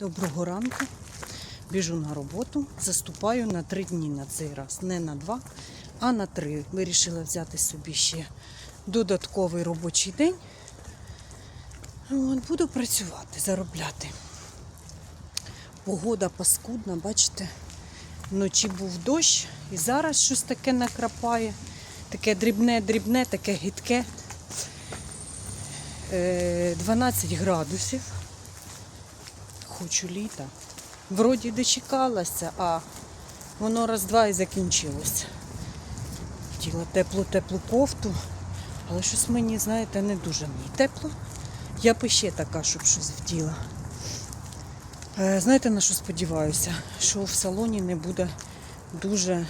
Доброго ранку. Біжу на роботу. Заступаю на три дні на цей раз. Не на два, а на три. Вирішила взяти собі ще додатковий робочий день. От, буду працювати, заробляти. Погода паскудна, бачите, вночі був дощ і зараз щось таке накрапає. Таке дрібне, дрібне, таке гидке. Е, 12 градусів. Хочу літа. Вроді дочекалася, а воно раз-два і закінчилося. Хотіла теплу-теплу кофту, але щось мені, знаєте, не дуже мені тепло. Я б ще така, щоб щось вділа. Е, Знаєте, на що сподіваюся? Що в салоні не буде дуже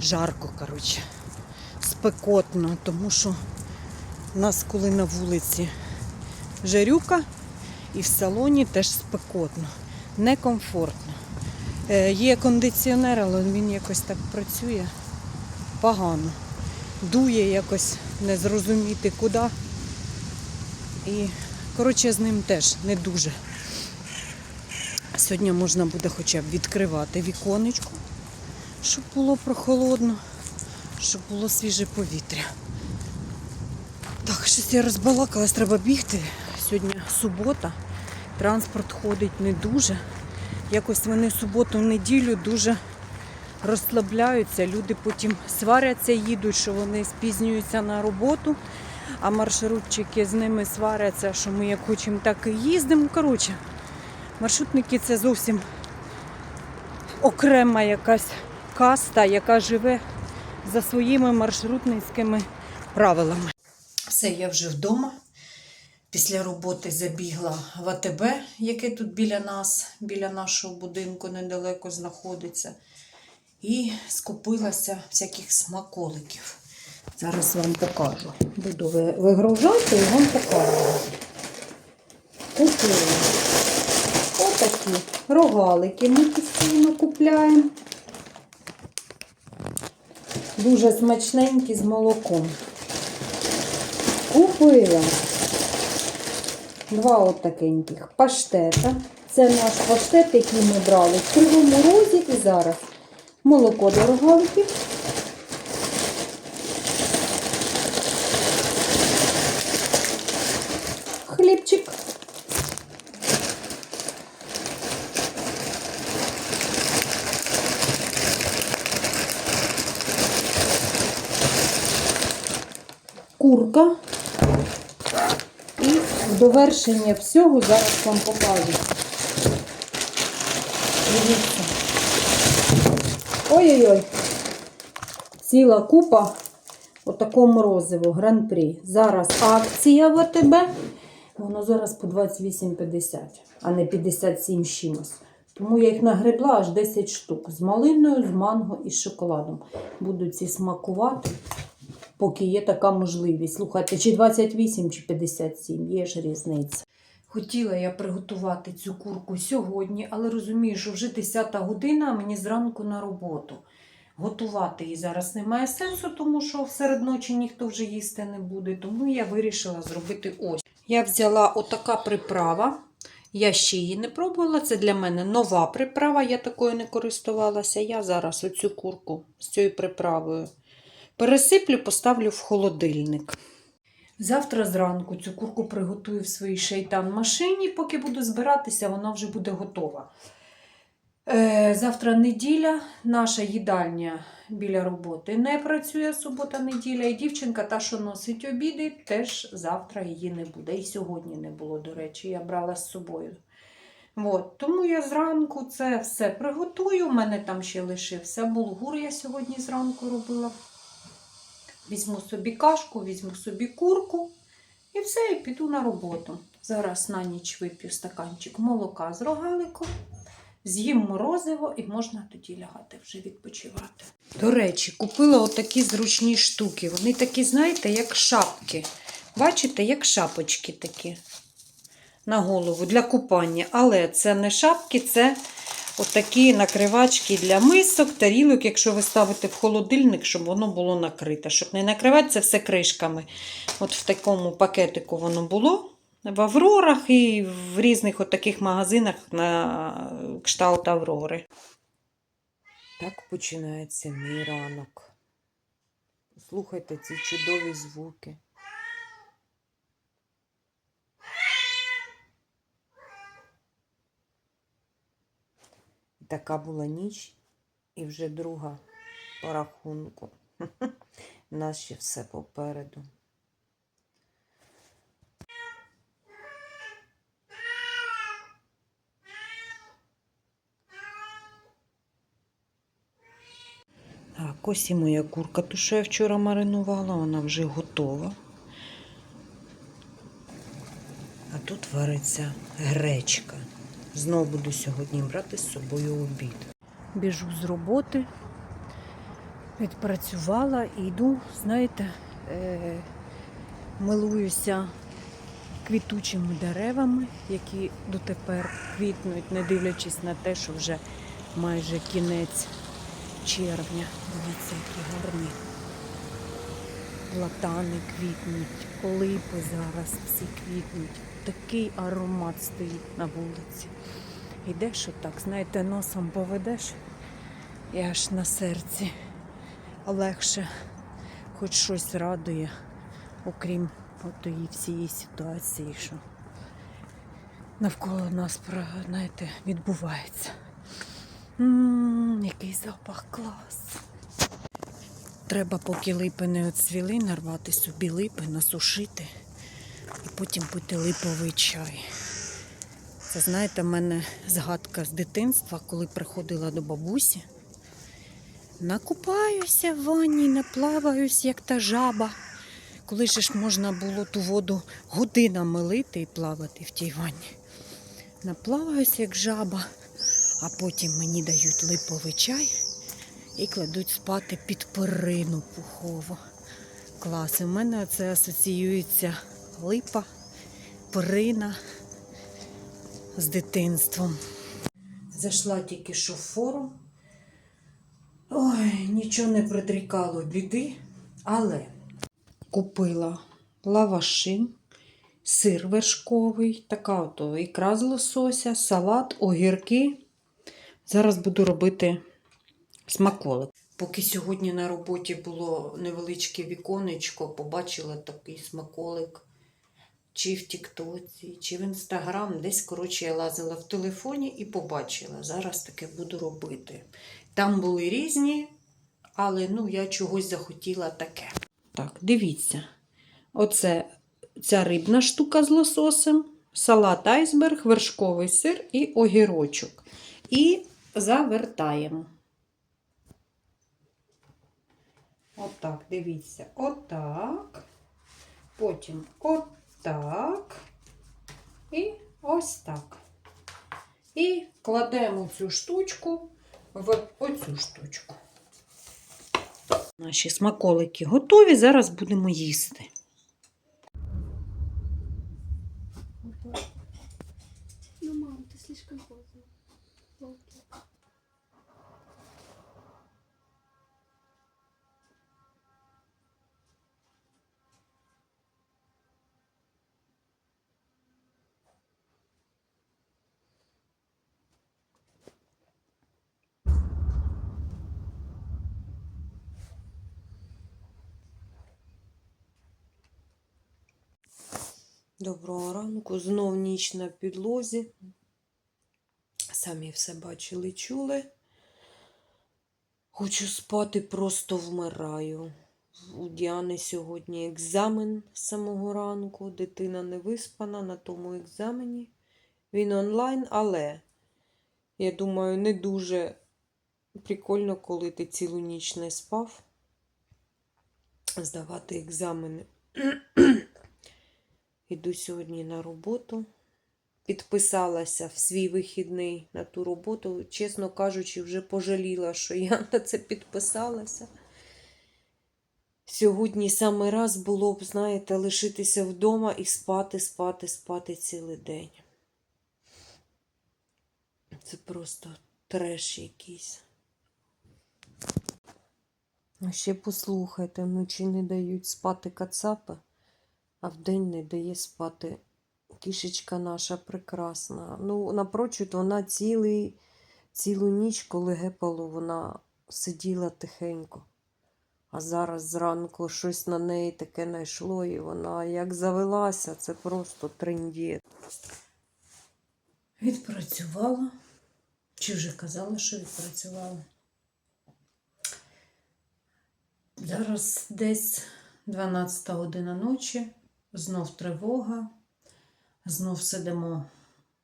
жарко, коротше, спекотно, тому що нас, коли на вулиці жарюка, і в салоні теж спекотно, некомфортно. Е, Є кондиціонер, але він якось так працює погано. Дує якось не зрозуміти куди. І, коротше, з ним теж не дуже. Сьогодні можна буде хоча б відкривати віконечко, щоб було прохолодно, щоб було свіже повітря. Так, щось я розбалакалась, треба бігти. Сьогодні субота, транспорт ходить не дуже. Якось вони суботу, неділю дуже розслабляються. Люди потім сваряться, їдуть, що вони спізнюються на роботу, а маршрутчики з ними сваряться, що ми як хочемо, так і їздимо. Коротше, маршрутники це зовсім окрема якась каста, яка живе за своїми маршрутницькими правилами. Все, я вже вдома. Після роботи забігла в АТБ, яке тут біля нас, біля нашого будинку недалеко знаходиться. І скупилася всяких смаколиків. Зараз вам покажу. Буду вигружати і вам покажу. Купила. Отакі рогалики ми постійно купляємо. Дуже смачненькі з молоком. Купила два от такеньких паштета. Це наш паштет, який ми брали в Кривому Розі і зараз молоко до рогаликів. Хлібчик. Курка. Довершення всього зараз вам покажу. Дивіться. Ой-ой-ой. Ціла купа отакого морозиву гран-прі. Зараз акція в АТБ. Воно зараз по 28,50, а не 57 з чимось. Тому я їх нагребла аж 10 штук. З малиною, з манго і з шоколадом. Буду ці смакувати поки є така можливість. Слухайте, чи 28, чи 57, є ж різниця. Хотіла я приготувати цю курку сьогодні, але розумію, що вже 10 година, а мені зранку на роботу. Готувати її зараз немає сенсу, тому що серед ночі ніхто вже їсти не буде. Тому я вирішила зробити ось. Я взяла отака приправа. Я ще її не пробувала. Це для мене нова приправа, я такою не користувалася. Я зараз оцю курку з цією приправою Пересиплю, поставлю в холодильник. Завтра зранку цю курку приготую в своїй шейтан машині. Поки буду збиратися, вона вже буде готова. Е, завтра неділя, наша їдальня біля роботи не працює субота-неділя. І дівчинка, та, що носить обіди, теж завтра її не буде. І сьогодні не було, до речі, я брала з собою. От, тому я зранку це все приготую. У мене там ще лишився булгур, я сьогодні зранку робила. Візьму собі кашку, візьму собі курку і все, і піду на роботу. Зараз на ніч вип'ю стаканчик молока з рогаликом, з'їм морозиво і можна тоді лягати вже відпочивати. До речі, купила отакі зручні штуки. Вони такі, знаєте, як шапки. Бачите, як шапочки такі на голову для купання. Але це не шапки, це Отакі накривачки для мисок, тарілок, якщо ви ставите в холодильник, щоб воно було накрите. Щоб не накривати це все кришками. От в такому пакетику воно було. в Аврорах і в різних от таких магазинах на кшталт Аврори. Так починається мій ранок. Слухайте ці чудові звуки. Така була ніч і вже друга по рахунку. У нас ще все попереду. Так, ось і моя курка, ту, що я вчора маринувала, вона вже готова. А тут вариться гречка. Знову буду сьогодні брати з собою обід. Біжу з роботи, відпрацювала і йду, знаєте, е- милуюся квітучими деревами, які дотепер квітнуть, не дивлячись на те, що вже майже кінець червня. Дивіться, які гарні. Платани квітнуть, олипи зараз всі квітнуть. Такий аромат стоїть на вулиці. Йдеш отак, знаєте, носом поведеш і аж на серці легше, хоч щось радує, окрім отої всієї ситуації, що навколо нас, знаєте, відбувається. Ммм, який запах клас. Треба, поки липи не оцвіли, нарвати собі липи, насушити і потім пити липовий чай. Це, знаєте, в мене згадка з дитинства, коли приходила до бабусі. Накупаюся в ванні, наплаваюсь, як та жаба. Коли ж можна було ту воду годинами лити і плавати в тій ванні. Наплаваюся, як жаба, а потім мені дають липовий чай і кладуть спати під перину пухову. Клас. І в мене це асоціюється липа, перина з дитинством. Зайшла тільки що в форум. Ой, нічого не предрікало біди, але купила лаваши, сир вершковий, така ото ікра з лосося, салат, огірки. Зараз буду робити смаколик. Поки сьогодні на роботі було невеличке віконечко, побачила такий смаколик. Чи в Тіктоці, чи в Інстаграм. Десь, коротше, я лазила в телефоні і побачила. Зараз таке буду робити. Там були різні, але ну, я чогось захотіла таке. Так, дивіться. Оце ця рибна штука з лососем, салат айсберг, вершковий сир і огірочок. І завертаємо. Отак, дивіться, отак. Потім отак. І ось так. І кладемо цю штучку в оцю штучку. Наші смаколики готові. Зараз будемо їсти. Доброго ранку. Знов ніч на підлозі. Самі все бачили, чули. Хочу спати, просто вмираю. У Діани сьогодні екзамен з самого ранку. Дитина не виспана на тому екзамені. Він онлайн, але я думаю, не дуже прикольно, коли ти цілу ніч не спав. Здавати екзамени. Іду сьогодні на роботу. Підписалася в свій вихідний на ту роботу. Чесно кажучи, вже пожаліла, що я на це підписалася. Сьогодні саме раз було б, знаєте, лишитися вдома і спати, спати, спати цілий день. Це просто треш якийсь. А ще послухайте, вночі не дають спати кацапи, а вдень не дає спати Кішечка наша прекрасна. Ну, напрочуд, вона цілий, цілу ніч, коли гепало, вона сиділа тихенько. А зараз зранку щось на неї таке найшло, і вона як завелася, це просто трендєт. Відпрацювала. Чи вже казала, що відпрацювала? Зараз десь 12 година ночі, знов тривога, знов сидимо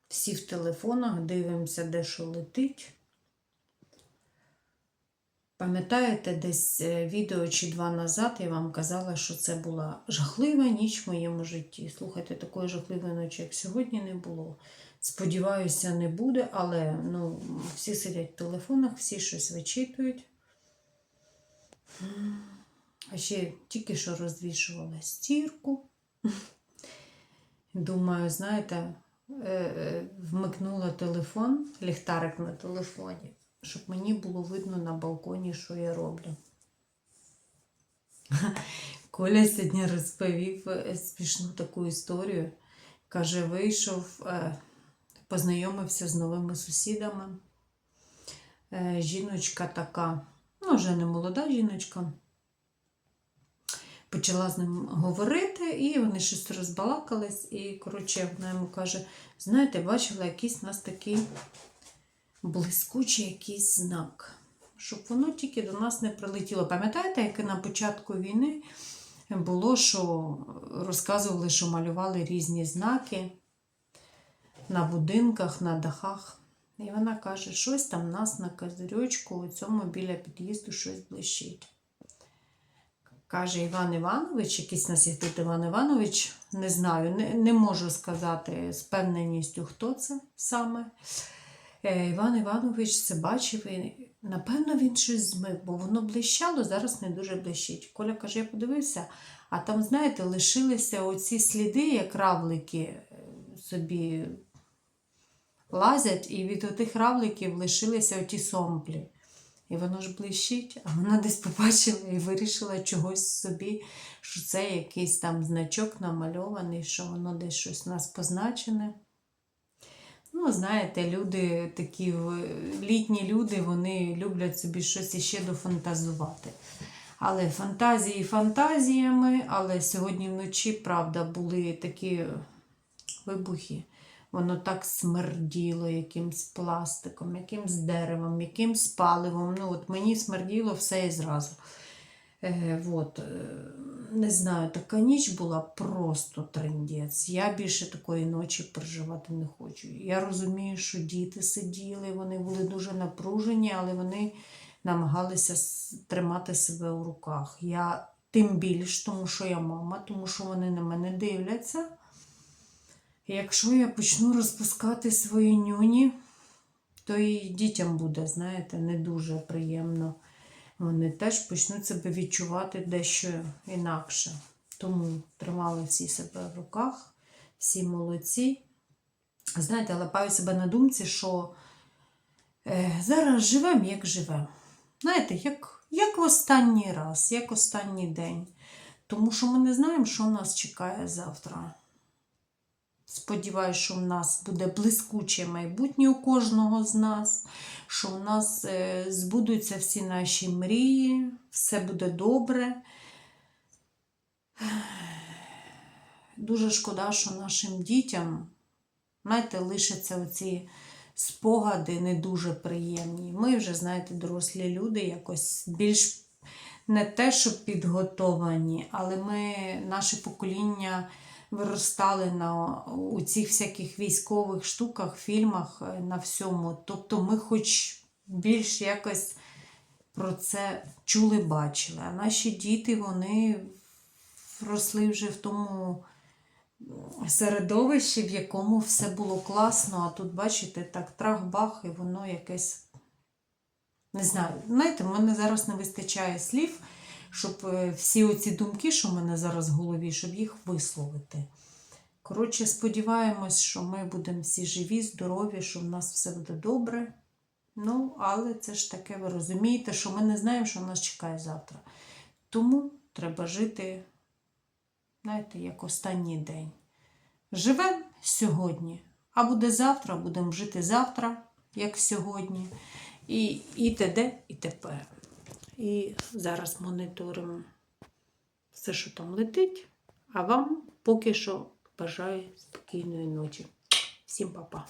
всі в телефонах, дивимося, де що летить. Пам'ятаєте, десь е, відео чи два назад я вам казала, що це була жахлива ніч в моєму житті. Слухайте, такої жахливої ночі, як сьогодні, не було. Сподіваюся, не буде, але ну, всі сидять в телефонах, всі щось вичитують. А ще тільки що розвішувала стірку. Думаю, знаєте, е, е, вмикнула телефон, ліхтарик на телефоні, щоб мені було видно на балконі, що я роблю. Коля сьогодні розповів е, смішну таку історію. Каже, вийшов, познайомився з новими сусідами. Жіночка така, ну, вже не молода жіночка. Почала з ним говорити, і вони щось розбалакались. І, коротше, вона йому каже: знаєте, бачила якийсь у нас такий блискучий якийсь знак, щоб воно тільки до нас не прилетіло. Пам'ятаєте, як на початку війни було, що розказували, що малювали різні знаки на будинках, на дахах. І вона каже, щось там нас на козирьочку, у цьому біля під'їзду щось блищить. Каже Іван Іванович, якийсь нас є тут Іван Іванович, не знаю, не, не можу сказати з певненістю, хто це саме. Е, Іван Іванович це бачив і, напевно, він щось змив, бо воно блищало, зараз не дуже блищить. Коля каже, я подивився, а там, знаєте, лишилися оці сліди, як равлики е, собі лазять, і від отих равликів лишилися оті сомплі. І воно ж блищить, а вона десь побачила і вирішила чогось собі, що це якийсь там значок намальований, що воно десь щось у нас позначене. Ну, знаєте, люди такі літні люди, вони люблять собі щось іще дофантазувати. Але фантазії фантазіями, але сьогодні вночі, правда, були такі вибухи. Воно так смерділо якимсь пластиком, якимсь деревом, якимсь паливом. Ну, от мені смерділо все і зразу. Е, от, е, не знаю, така ніч була просто трендець. Я більше такої ночі переживати не хочу. Я розумію, що діти сиділи, вони були дуже напружені, але вони намагалися тримати себе у руках. Я тим більш, тому що я мама, тому що вони на мене дивляться. Якщо я почну розпускати свої нюні, то і дітям буде, знаєте, не дуже приємно. Вони теж почнуть себе відчувати дещо інакше. Тому тримали всі себе в руках, всі молодці. Знаєте, лапаю себе на думці, що е, зараз живемо, як живемо. Знаєте, як, як останній раз, як останній день. Тому що ми не знаємо, що нас чекає завтра. Сподіваюсь, що в нас буде блискуче майбутнє у кожного з нас, що у нас е, збудуться всі наші мрії, все буде добре. Дуже шкода, що нашим дітям, знаєте, лишаться оці спогади не дуже приємні. Ми вже, знаєте, дорослі люди, якось більш не те, що підготовані, але ми, наше покоління виростали на у цих всяких військових штуках, фільмах, е, на всьому. Тобто ми хоч більш якось про це чули, бачили. А наші діти, вони росли вже в тому середовищі, в якому все було класно, а тут, бачите, так трах-бах, і воно якесь. Не знаю, знаєте, в мене зараз не вистачає слів, щоб е, всі оці думки, що в мене зараз в голові, щоб їх висловити. Коротше, сподіваємось, що ми будемо всі живі, здорові, що в нас все буде добре. Ну, але це ж таке, ви розумієте, що ми не знаємо, що нас чекає завтра. Тому треба жити, знаєте, як останній день. Живемо сьогодні. А буде завтра, будемо жити завтра, як сьогодні. І, і т.д. і тепер. І зараз моніторимо все, що там летить. А вам поки що бажаю спокійної ночі. Всім па-па.